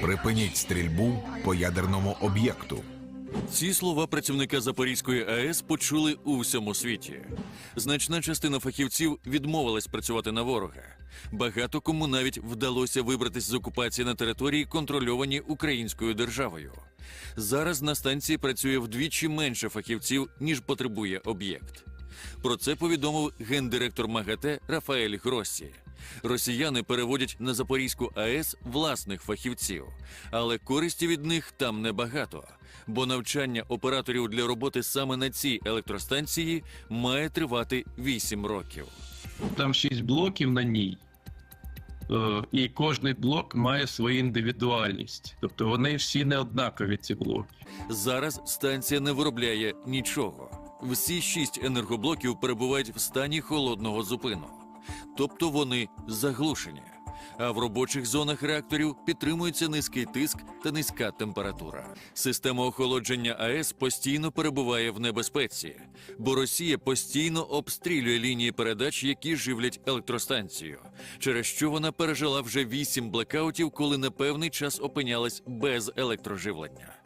Припиніть стрільбу по ядерному об'єкту. Ці слова працівника Запорізької АЕС почули у всьому світі. Значна частина фахівців відмовилась працювати на ворога. Багато кому навіть вдалося вибратись з окупації на території, контрольовані українською державою. Зараз на станції працює вдвічі менше фахівців, ніж потребує об'єкт. Про це повідомив гендиректор МАГАТЕ Рафаель Гроссі. Росіяни переводять на Запорізьку АЕС власних фахівців, але користі від них там небагато, бо навчання операторів для роботи саме на цій електростанції має тривати 8 років. Там шість блоків на ній. Е, І кожний блок має свою індивідуальність. Тобто вони всі не однакові, ці блоки. Зараз станція не виробляє нічого. Всі шість енергоблоків перебувають в стані холодного зупину, тобто вони заглушені. А в робочих зонах реакторів підтримується низький тиск та низька температура. Система охолодження АЕС постійно перебуває в небезпеці, бо Росія постійно обстрілює лінії передач, які живлять електростанцію, через що вона пережила вже вісім блекаутів, коли на певний час опинялась без електроживлення.